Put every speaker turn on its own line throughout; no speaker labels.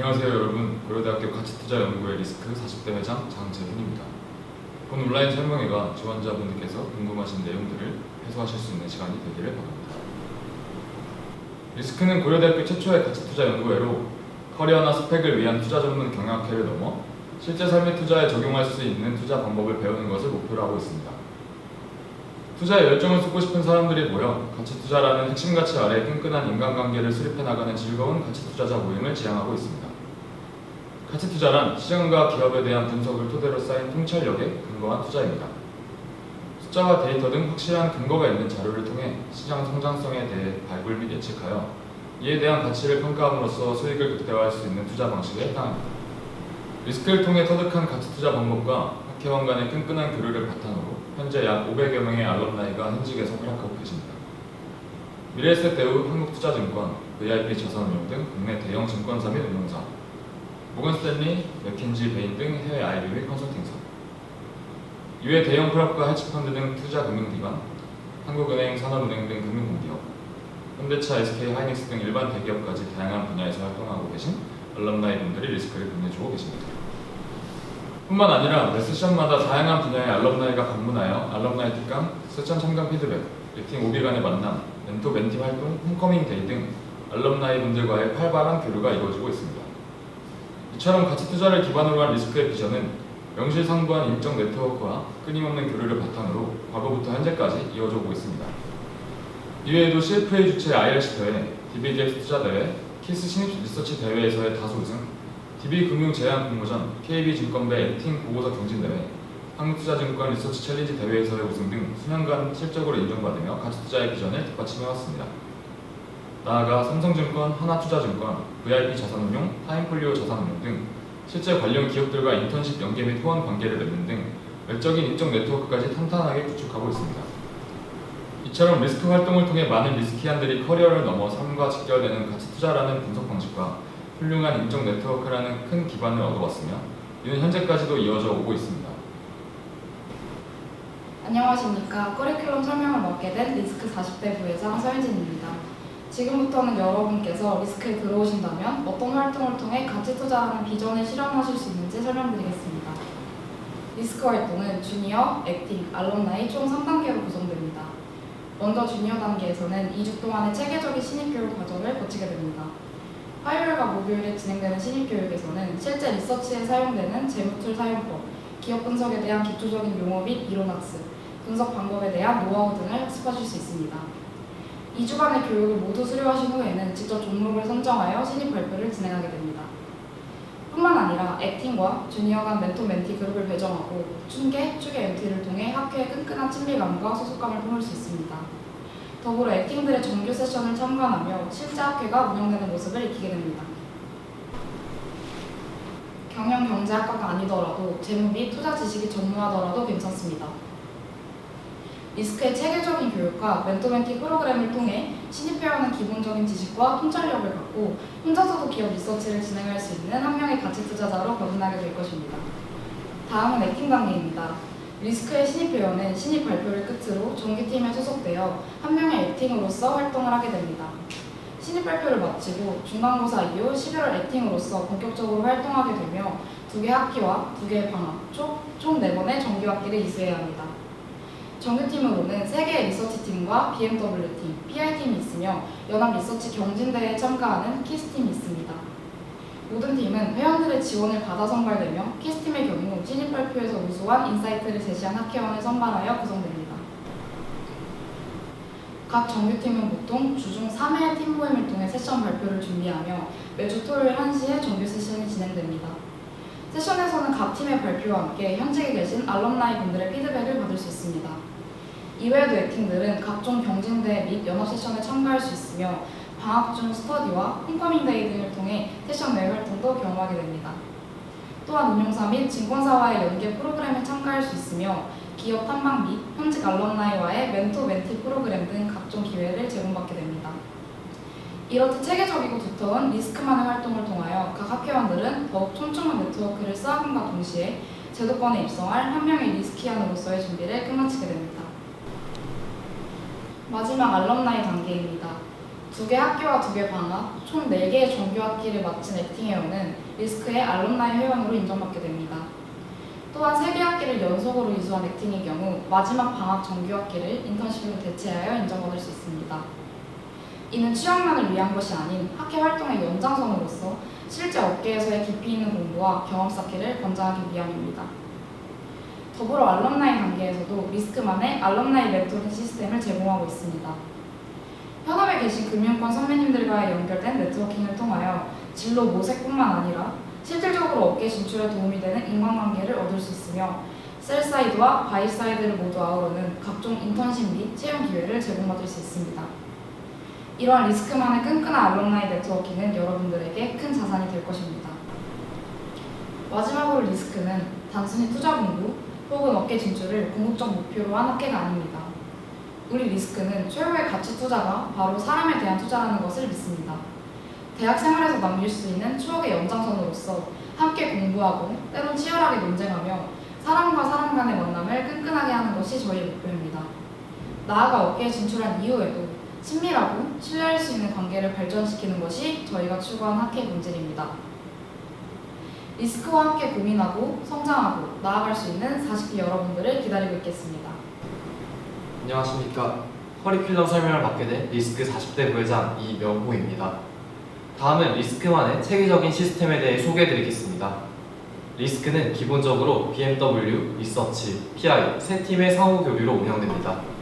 안녕하세요 여러분 고려대학교 가치투자연구회 리스크 40대 회장 장재훈입니다. 본 온라인 설명회가 지원자분들께서 궁금하신 내용들을 해소하실 수 있는 시간이 되기를 바랍니다. 리스크는 고려대학교 최초의 가치투자연구회로 커리어나 스펙을 위한 투자 전문 경영학회를 넘어 실제 삶의 투자에 적용할 수 있는 투자 방법을 배우는 것을 목표로 하고 있습니다. 투자에 열정을 쏟고 싶은 사람들이 모여 가치 투자라는 핵심 가치 아래 끈끈한 인간관계를 수립해 나가는 즐거운 가치 투자자 모임을 지향하고 있습니다. 가치 투자란 시장과 기업에 대한 분석을 토대로 쌓인 통찰력에 근거한 투자입니다. 숫자와 데이터 등 확실한 근거가 있는 자료를 통해 시장 성장성에 대해 발굴 및 예측하여 이에 대한 가치를 평가함으로써 수익을 극대화할 수 있는 투자 방식에 해당합니다. 리스크를 통해 터득한 가치 투자 방법과 학회원 간의 끈끈한 교류를 바탕으로 현재 약 500여 명의 알럼나이가 현직에서 활약하고 계십니다. 미래에셋 대우 한국투자증권, VIP 자산운용 등 국내 대형 증권사 및 운용사, 모건스탠리, 맥킨지, 베인 등 해외 및 컨설팅사, 이외 대형 프랍과 헤지펀드 등 투자 금융기관, 한국은행, 산업은행 등 금융공기업, 현대차, SK 하이닉스 등 일반 대기업까지 다양한 분야에서 활동하고 계신 알럼나이 분들이 리스크를 빛내주고 계십니다. 뿐만 아니라 매 세션마다 다양한 분야의 알럼나이가 방문하여 알럼나이 특강, 세션 참관 피드백, 미팅 오비 간의 만남, 멘토 멘티 활동, 홈커밍 데이 등 알럼나이 분들과의 활발한 교류가 이루어지고 있습니다. 이처럼 가치 투자를 기반으로 한 리스크의 비전은 명실상부한 인적 네트워크와 끊임없는 교류를 바탕으로 과거부터 현재까지 이어져 오고 있습니다. 이외에도 CFA 주최 IRC 대회, DBDX 투자 대회, 키스 신입 리서치 대회에서의 다수 우승, DB금융제약공모전, KB증권배 액팅 보고서 경진 대회, 한국투자증권 리서치 챌린지 대회에서의 우승 등 수년간 실적으로 인정받으며 가치 투자의 비전을 뒷받침해 왔습니다. 나아가 삼성증권, 하나투자증권, VIP 자산운용, 타임폴리오 자산운용 등 실제 관련 기업들과 인턴십 연계 및 후원 관계를 맺는 등 외적인 인적 네트워크까지 탄탄하게 구축하고 있습니다. 이처럼 리스크 활동을 통해 많은 리스키한들이 커리어를 넘어 삶과 직결되는 가치 투자라는 분석 방식과 훌륭한 인적 네트워크라는 큰 기반을 얻어왔으며 이는 현재까지도 이어져 오고 있습니다.
안녕하십니까. 커리큘럼 설명을 맡게 된 리스크 40대 부회장 서유진입니다. 지금부터는 여러분께서 리스크에 들어오신다면 어떤 활동을 통해 가치 투자하는 비전을 실현하실 수 있는지 설명드리겠습니다. 리스크 활동은 주니어, 액팅, 알럼나이 총 3단계로 구성됩니다. 먼저 주니어 단계에서는 2주 동안의 체계적인 신입교육 과정을 거치게 됩니다. 화요일과 목요일에 진행되는 신입교육에서는 실제 리서치에 사용되는 재무툴 사용법, 기업 분석에 대한 기초적인 용어 및 이론 학습, 분석 방법에 대한 노하우 등을 학습하실 수 있습니다. 2주간의 교육을 모두 수료하신 후에는 직접 종목을 선정하여 신입 발표를 진행하게 됩니다. 뿐만 아니라 액팅과 주니어 간 멘토 멘티 그룹을 배정하고 춘계, 추계 MT를 통해 학회의 끈끈한 친밀감과 소속감을 품을 수 있습니다. 더불어 액팅들의 정규 세션을 참관하며 실제 학회가 운영되는 모습을 익히게 됩니다. 경영 경제학과가 아니더라도 재무 및 투자 지식이 전무하더라도 괜찮습니다. 리스크의 체계적인 교육과 멘토멘티 프로그램을 통해 신입회원은 기본적인 지식과 통찰력을 갖고 혼자서도 기업 리서치를 진행할 수 있는 한 명의 가치 투자자로 거듭나게 될 것입니다. 다음은 액팅 단계입니다. 리스크의 신입회원은 신입 발표를 끝으로 정기팀에 소속되어 한 명의 액팅으로서 활동을 하게 됩니다. 신입 발표를 마치고 중간고사 이후 11월 액팅으로서 본격적으로 활동하게 되며 두 개 학기와 두 개의 방학, 총 4번의 정규 학기를 이수해야 합니다. 정규팀으로는 3개의 리서치팀과 BMW팀, PI팀이 있으며 연합 리서치 경진대회에 참가하는 키스팀이 있습니다. 모든 팀은 회원들의 지원을 받아 선발되며 키스팀의 경우 신입 발표에서 우수한 인사이트를 제시한 학회원을 선발하여 구성됩니다. 각 정규팀은 보통 주중 3회 팀 모임을 통해 세션 발표를 준비하며 매주 토요일 1시에 정규 세션이 진행됩니다. 세션에서는 각 팀의 발표와 함께 현직에 계신 알럼나이 분들의 피드백을 받을 수 있습니다. 이외에도 액팅들은 각종 경진대회 및 연합 세션에 참가할 수 있으며 방학 중 스터디와 홈커밍 데이 등을 통해 세션 외 활동도 경험하게 됩니다. 또한 운용사 및 증권사와의 연계 프로그램에 참가할 수 있으며 기업 탐방 및 현직 알럼나이와의 멘토 멘티 프로그램 등 각종 기회를 제공받게 됩니다. 이렇듯 체계적이고 두터운 리스크만의 활동을 통하여 각 학회원들은 더욱 촘촘한 네트워크를 쌓아감과 동시에 제도권에 입성할 한 명의 리스키안으로서의 준비를 끝마치게 됩니다. 마지막 알럼나이 단계입니다. 두 개 학교와 두 개 방학, 총 4개의 정규 학기를 마친 액팅회원은 리스크의 알lumni 회원으로 인정받게 됩니다. 또한 3개 학기를 연속으로 이수한 액팅의 경우 마지막 방학 정규 학기를 인턴십으로 대체하여 인정받을 수 있습니다. 이는 취업만을 위한 것이 아닌 학회 활동의 연장선으로서 실제 업계에서의 깊이 있는 공부와 경험 쌓기를 권장하기 위함입니다. 더불어 알럼나이 단계에서도 리스크만의 알럼나이 네트워킹 시스템을 제공하고 있습니다. 현업에 계신 금융권 선배님들과의 연결된 네트워킹을 통하여 진로 모색뿐만 아니라 실질적으로 업계 진출에 도움이 되는 인간관계를 얻을 수 있으며 셀사이드와 바이사이드를 모두 아우르는 각종 인턴십 및 채용 기회를 제공받을 수 있습니다. 이러한 리스크만의 끈끈한 알럼나이 네트워킹은 여러분들에게 큰 자산이 될 것입니다. 마지막으로 리스크는 단순히 투자 공부 혹은 업계 진출을 궁극적 목표로 한 학회가 아닙니다. 우리 리스크는 최고의 가치 투자가 바로 사람에 대한 투자라는 것을 믿습니다. 대학 생활에서 남길 수 있는 추억의 연장선으로서 함께 공부하고 때론 치열하게 논쟁하며 사람과 사람 간의 만남을 끈끈하게 하는 것이 저희의 목표입니다. 나아가 업계에 진출한 이후에도 친밀하고 신뢰할 수 있는 관계를 발전시키는 것이 저희가 추구한 학회 본질입니다. 리스크와 함께 고민하고 성장하고 나아갈 수 있는 40대 여러분들을 기다리고 있겠습니다.
안녕하십니까. 커리큘럼 설명을 맡게 된 리스크 40대 부회장 이명호입니다. 다음은 리스크만의 체계적인 시스템에 대해 소개해드리겠습니다. 리스크는 기본적으로 BMW, 리서치, PI 세 팀의 상호 교류로 운영됩니다.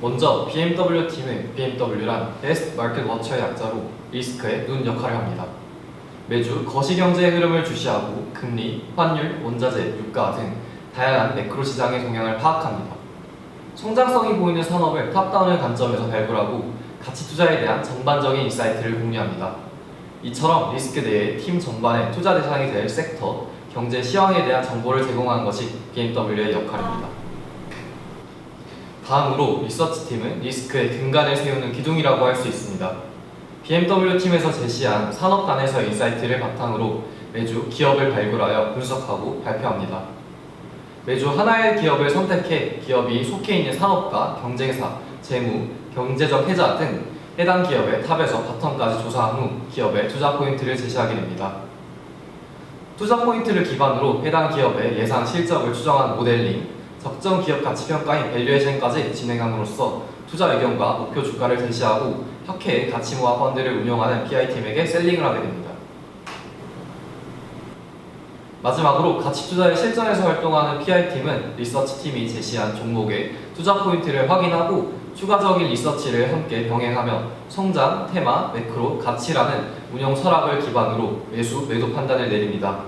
먼저 BMW 팀의 BMW란 Best Market Watch의 약자로 리스크의 눈 역할을 합니다. 매주 거시경제의 흐름을 주시하고 금리, 환율, 원자재, 유가 등 다양한 매크로 시장의 동향을 파악합니다. 성장성이 보이는 산업을 탑다운의 관점에서 발굴하고 가치 투자에 대한 전반적인 인사이트를 공유합니다. 이처럼 리스크 내에 팀 전반의 투자 대상이 될 섹터, 경제 시황에 대한 정보를 제공하는 것이 BMW의 역할입니다. 다음으로 리서치 팀은 리스크의 근간을 세우는 기둥이라고 할 수 있습니다. BMW 팀에서 제시한 산업 간에서 인사이트를 바탕으로 매주 기업을 발굴하여 분석하고 발표합니다. 매주 하나의 기업을 선택해 기업이 속해 있는 산업과 경쟁사, 재무, 경제적 해자 등 해당 기업의 탑에서 바텀까지 조사한 후 기업의 투자 포인트를 제시하게 됩니다. 투자 포인트를 기반으로 해당 기업의 예상 실적을 추정한 모델링, 적정 기업 가치 평가인 밸류에이션까지 진행함으로써 투자 의견과 목표 주가를 제시하고 학회의 가치 모아 펀드를 운영하는 PI팀에게 셀링을 하게 됩니다. 마지막으로 가치 투자의 실전에서 활동하는 PI팀은 리서치 팀이 제시한 종목의 투자 포인트를 확인하고 추가적인 리서치를 함께 병행하며 성장, 테마, 매크로, 가치라는 운영 철학을 기반으로 매수, 매도 판단을 내립니다.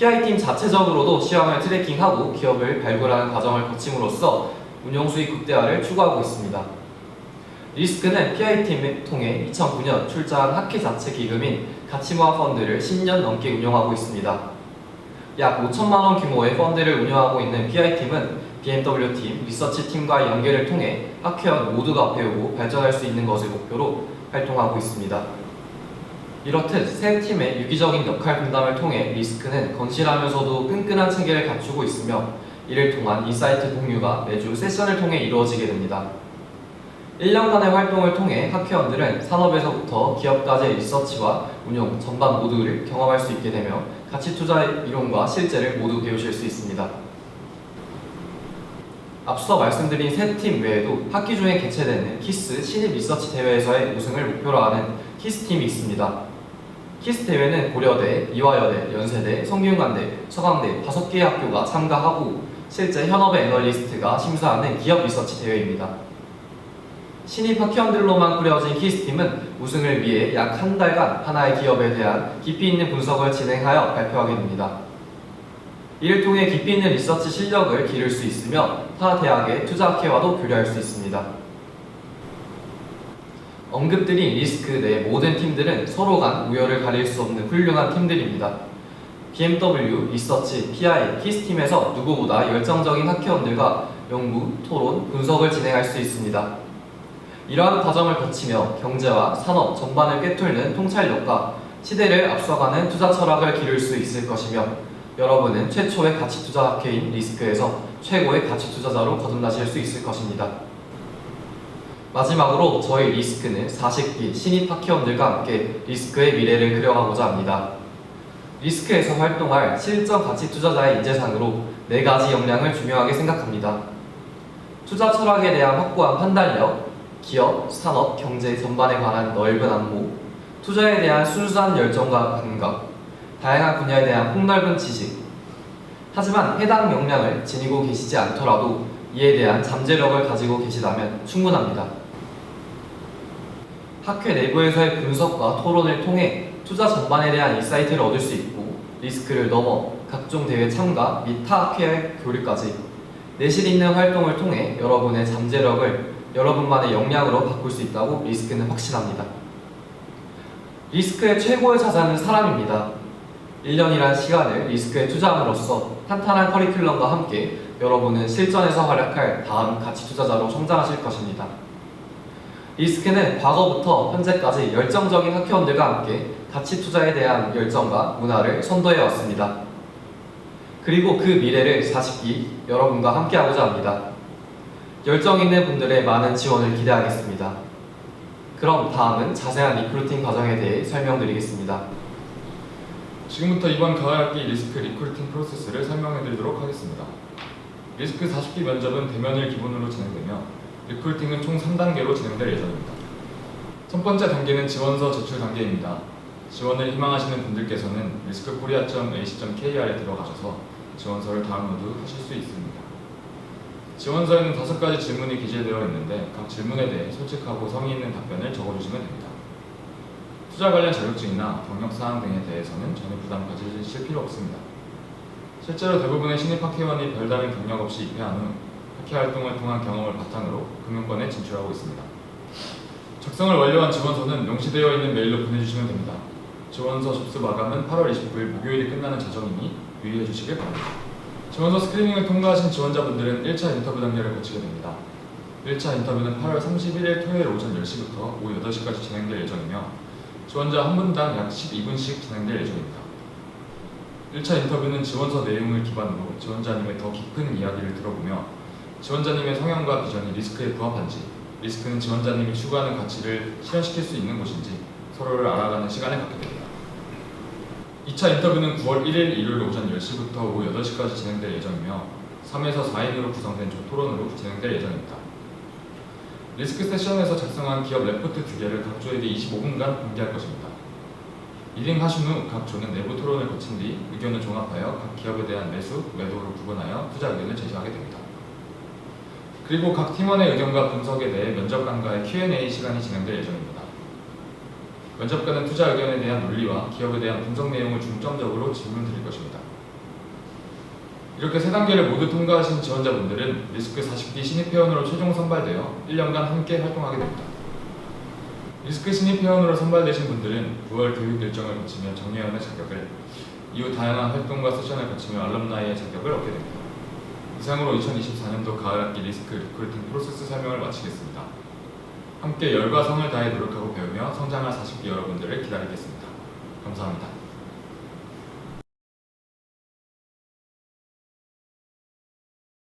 PI팀 자체적으로도 시황을 트래킹하고 기업을 발굴하는 과정을 거침으로써 운영 수익 극대화를 추구하고 있습니다. 리스크는 PI팀을 통해 2009년 출자한 학회 자체 기금인 가치모아 펀드를 10년 넘게 운영하고 있습니다. 약 5천만 원 규모의 펀드를 운영하고 있는 PI팀은 BMW 팀, 리서치 팀과의 연계를 통해 학회원 모두가 배우고 발전할 수 있는 것을 목표로 활동하고 있습니다. 이렇듯 세 팀의 유기적인 역할 분담을 통해 리스크는 건실하면서도 끈끈한 체계를 갖추고 있으며 이를 통한 인사이트 공유가 매주 세션을 통해 이루어지게 됩니다. 1년간의 활동을 통해 학회원들은 산업에서부터 기업까지의 리서치와 운용 전반 모두를 경험할 수 있게 되며 가치 투자 이론과 실제를 모두 배우실 수 있습니다. 앞서 말씀드린 세 팀 외에도 학기 중에 개최되는 키스 신입 리서치 대회에서의 우승을 목표로 하는 키스 팀이 있습니다. 키스 대회는 고려대, 이화여대, 연세대, 성균관대, 서강대 다섯 개의 학교가 참가하고 실제 현업의 애널리스트가 심사하는 기업 리서치 대회입니다. 신입 학회원들로만 꾸려진 키스팀은 우승을 위해 약 한 달간 하나의 기업에 대한 깊이 있는 분석을 진행하여 발표하게 됩니다. 이를 통해 깊이 있는 리서치 실력을 기를 수 있으며 타 대학의 투자 학회와도 교류할 수 있습니다. 언급드린 리스크 내 모든 팀들은 서로 간 우열을 가릴 수 없는 훌륭한 팀들입니다. BMW, 리서치, PI, 키스팀에서 누구보다 열정적인 학회원들과 연구, 토론, 분석을 진행할 수 있습니다. 이러한 과정을 거치며 경제와 산업 전반을 꿰뚫는 통찰력과 시대를 앞서가는 투자 철학을 기를 수 있을 것이며 여러분은 최초의 가치 투자 학회인 리스크에서 최고의 가치 투자자로 거듭나실 수 있을 것입니다. 마지막으로 저희 리스크는 40기 신입 학회원들과 함께 리스크의 미래를 그려가고자 합니다. 리스크에서 활동할 실전 가치 투자자의 인재상으로 네 가지 역량을 중요하게 생각합니다. 투자 철학에 대한 확고한 판단력, 기업, 산업, 경제 전반에 관한 넓은 안목, 투자에 대한 순수한 열정과 감각, 다양한 분야에 대한 폭넓은 지식. 하지만 해당 역량을 지니고 계시지 않더라도 이에 대한 잠재력을 가지고 계시다면 충분합니다. 학회 내부에서의 분석과 토론을 통해 투자 전반에 대한 인사이트를 얻을 수 있고 리스크를 넘어 각종 대회 참가 및 타 학회의 교류까지 내실 있는 활동을 통해 여러분의 잠재력을 여러분만의 역량으로 바꿀 수 있다고 리스크는 확신합니다. 리스크의 최고의 자산은 사람입니다. 1년이란 시간을 리스크에 투자함으로써 탄탄한 커리큘럼과 함께 여러분은 실전에서 활약할 다음 가치 투자자로 성장하실 것입니다. 리스크는 과거부터 현재까지 열정적인 학회원들과 함께 가치 투자에 대한 열정과 문화를 선도해 왔습니다. 그리고 그 미래를 40기 여러분과 함께하고자 합니다. 열정 있는 분들의 많은 지원을 기대하겠습니다. 그럼 다음은 자세한 리크루팅 과정에 대해 설명드리겠습니다.
지금부터 이번 가을 학기 리스크 리크루팅 프로세스를 설명해 드리도록 하겠습니다. 리스크 40기 면접은 대면을 기본으로 진행되며 리크루팅은 총 3단계로 진행될 예정입니다. 첫 번째 단계는 지원서 제출 단계입니다. 지원을 희망하시는 분들께서는 riskkorea.ac.kr에 들어가셔서 지원서를 다운로드 하실 수 있습니다. 지원서에는 다섯 가지 질문이 기재되어 있는데 각 질문에 대해 솔직하고 성의 있는 답변을 적어주시면 됩니다. 투자 관련 자격증이나 경력 사항 등에 대해서는 전혀 부담 가지실 필요 없습니다. 실제로 대부분의 신입 학회원이 별다른 경력 없이 입회한 후 학회 활동을 통한 경험을 바탕으로 금융권에 진출하고 있습니다. 작성을 완료한 지원서는 명시되어 있는 메일로 보내주시면 됩니다. 지원서 접수 마감은 8월 29일 목요일이 끝나는 자정이니 유의해 주시길 바랍니다. 지원서 스크리닝을 통과하신 지원자분들은 1차 인터뷰 단계를 거치게 됩니다. 1차 인터뷰는 8월 31일 토요일 오전 10시부터 오후 8시까지 진행될 예정이며 지원자 한 분당 약 12분씩 진행될 예정입니다. 1차 인터뷰는 지원서 내용을 기반으로 지원자님의 더 깊은 이야기를 들어보며 지원자님의 성향과 비전이 리스크에 부합한지 리스크는 지원자님이 추구하는 가치를 실현시킬 수 있는 곳인지 서로를 알아가는 시간을 갖게 됩니다. 2차 인터뷰는 9월 1일 일요일 오전 10시부터 오후 8시까지 진행될 예정이며 3에서 4인으로 구성된 조토론으로 진행될 예정입니다. 리스크 세션에서 작성한 기업 레포트 두 개를 각 조에게 25분간 공개할 것입니다. 1인 하신 후 각 조는 내부 토론을 거친 뒤 의견을 종합하여 각 기업에 대한 매수, 매도를 구분하여 투자 의견을 제시하게 됩니다. 그리고 각 팀원의 의견과 분석에 대해 면접관과의 Q&A 시간이 진행될 예정입니다. 면접관은 투자 의견에 대한 논리와 기업에 대한 분석 내용을 중점적으로 질문 드릴 것입니다. 이렇게 세 단계를 모두 통과하신 지원자분들은 리스크 40기 신입회원으로 최종 선발되어 1년간 함께 활동하게 됩니다. 리스크 신입회원으로 선발되신 분들은 9월 교육 일정을 거치며 정예원의 자격을 이후 다양한 활동과 세션을 거치며 알럼나이의 자격을 얻게 됩니다. 이상으로 2024년도 가을 학기 리스크 리크루팅 프로세스 설명을 마치겠습니다. 함께 열과 성을 다해 노력하고 배우며 성장할 40기 여러분들을 기다리겠습니다. 감사합니다.